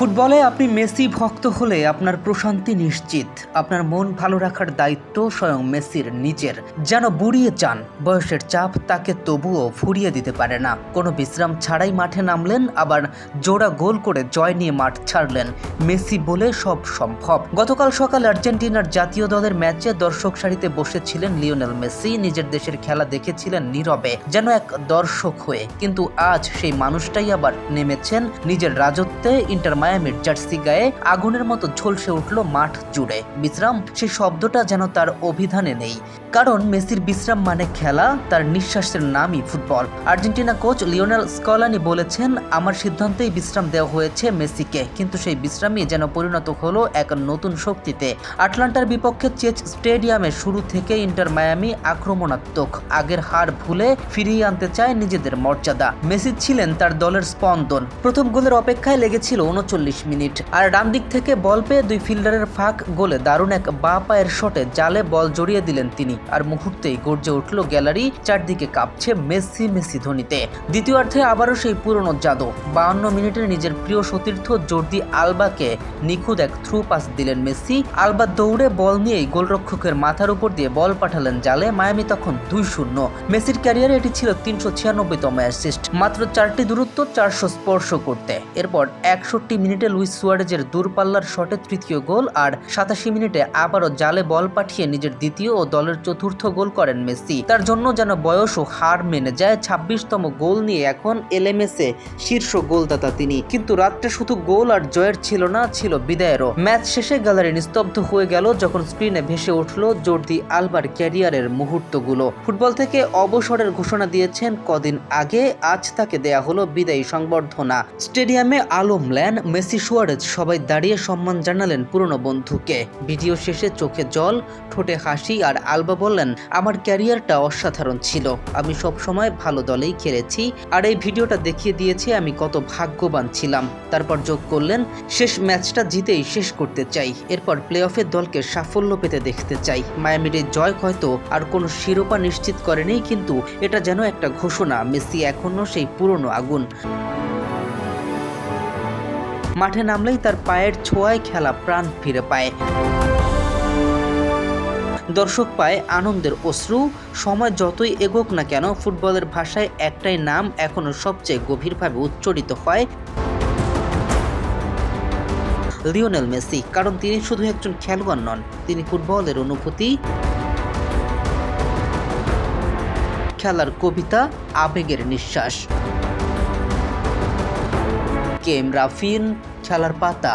ফুটবলে আপনি মেসি ভক্ত হলে আপনার প্রশান্তি নিশ্চিত। আপনার মন ভালো রাখার দায়িত্ব স্বয়ং মেসির নিজের। যেন বুড়িয়ে চান, বয়সের চাপ তাকে তবুও ফুরিয়ে দিতে পারে না। কোনো বিশ্রাম ছাড়াই মাঠে নামলেন, আবার জোড়া গোল করে জয় নিয়ে মাঠ ছাড়লেন। মেসি বলে সব সম্ভব। গতকাল সকাল আর্জেন্টিনার জাতীয় দলের ম্যাচে দর্শক সারিতে বসেছিলেন লিওনেল মেসি। নিজের দেশের খেলা দেখেছিলেন নীরবে, যেন এক দর্শক হয়ে। কিন্তু আজ সেই মানুষটাই আবার নেমেছেন নিজের রাজত্বে। ইন্টার মায়ামির জার্সি গায়ে আগুনের মতো ঝলসে উঠল মাঠ জুড়ে। বিশ্রাম, সেই শব্দটা যেন তার অভিধানে নেই। কারণ মেসির বিশ্রাম মানে খেলা, তার নিঃশ্বাসের নামই football. Argentina coach Lionel Scaloni বলেছেন, আমার সিদ্ধান্তেই বিশ্রাম দেওয়া হয়েছে মেসিকে। কিন্তু সেই বিশ্রামই যেন পরিণত হলো এক নতুন শক্তিতে। আটলান্টার বিপক্ষে চেচ স্টেডিয়ামে শুরু থেকে ইন্টার মায়ামি আক্রমণাত্মক। আগের হার ভুলে ফিরিয়ে আনতে চায় নিজেদের মর্যাদা। মেসি ছিলেন তার দলের স্পন্দন। প্রথম গোলের অপেক্ষায় লেগেছিল উনচল্লিশ মিনিট। আর ডান দিক থেকে বল পেয়ে দুই ফিল্ডারের ফাঁক, গোলে দারুণ এক বা পায়ের শটে জালে বল জড়িয়ে দিলেন তিনি। আর মুহূর্তেই গর্জে উঠল গ্যালারি, চারদিকে কাঁপছে মেসি মেসি ধ্বনিতে দ্বিতীয়ার্ধে আবারও সেই পুরনো জাদু। বাউন্ন মিনিটে নিজের প্রিয় সতীর্থ জর্দি আলবাকে নিখুঁত এক থ্রু পাস দিলেন মেসি। আলবা দৌড়ে বল নিয়েই গোলরক্ষকের মাথার উপর দিয়ে বল পাঠালেন জালে, মায়ামি তখন দুই শূন্য। মেসির ক্যারিয়ারে এটি ছিল তিনশো ছিয়ানব্বইতম অ্যাসিস্ট। মাত্র চারটি দূরত্ব, চারশো স্পর্শ করতে। এরপর একষট্টি মিনিটে লুইস সুয়ারেজের দূরপাল্লার শটে তৃতীয় গোল আর সাতাশি মিনিটে আবারও জালে বল পাঠিয়ে নিজের দ্বিতীয় ও দলের চতুর্থ গোল করেন মেসি। তার জন্য যেন বয়স ও হার মেনে যায় ছাব্বিশতম গোল নিয়ে এখন এলএমএসে শীর্ষ গোলদাতা তিনি। কিন্তু রাত্রে শুধু গোল আর জয়ের ছিল না, ছিল বিদায়েরও। ম্যাচ শেষে গ্যালারি নিস্তব্ধ হয়ে গেল যখন স্ক্রিনে ভেসে উঠল জর্দি আলবার ক্যারিয়ারের মুহূর্তগুলো। ফুটবল থেকে অবসরের ঘোষণা দিয়েছেন কদিন আগে, আজ তাকে দেয়া হলো বিদায়ী সংবর্ধনা। স্টেডিয়ামে আলো ম্ল্যান মেসি সুয়ারেজ সবাই দাঁড়িয়ে সম্মান জানালেন পুরনো বন্ধুকে। ভিডিও শেষে চোখে জল, ঠোঁটে হাসি আর আলবা বললেন, আমার ক্যারিয়ারটা অসাধারণ ছিল। আমি সব সময় ভালো দলেই খেলেছি আর এই ভিডিওটা দেখিয়ে দিয়েছে আমি কত ভাগ্যবান ছিলাম। তারপর যোগ করলেন, শেষ ম্যাচটা জিতেই শেষ করতে চাই। এরপর প্লে অফের দলকে সাফল্য পেতে দেখতে চাই। মায়ামির জয় হয়তো আর কোনো শিরোপা নিশ্চিত করেনি, কিন্তু এটা যেন একটা ঘোষণা। মেসি এখনও সেই পুরনো আগুন। মাঠে নামলেই তার পায়ের ছোঁয়ায় খেলা প্রাণ ফিরে পায়। দর্শক পায় আনন্দের অশ্রু, সময় যতই এগোক না কেন, ফুটবলের ভাষায় একটাই নাম এখনও সবচেয়ে গভীরভাবে উচ্চারিত হয়। লিওনেল মেসি, কারণ তিনি শুধু একজন খেলোয়াড় নন, তিনি ফুটবলের অনুভূতি, খেলার কবিতা, আবেগের নিঃশ্বাস। কেম রাফিন খেলার পাতা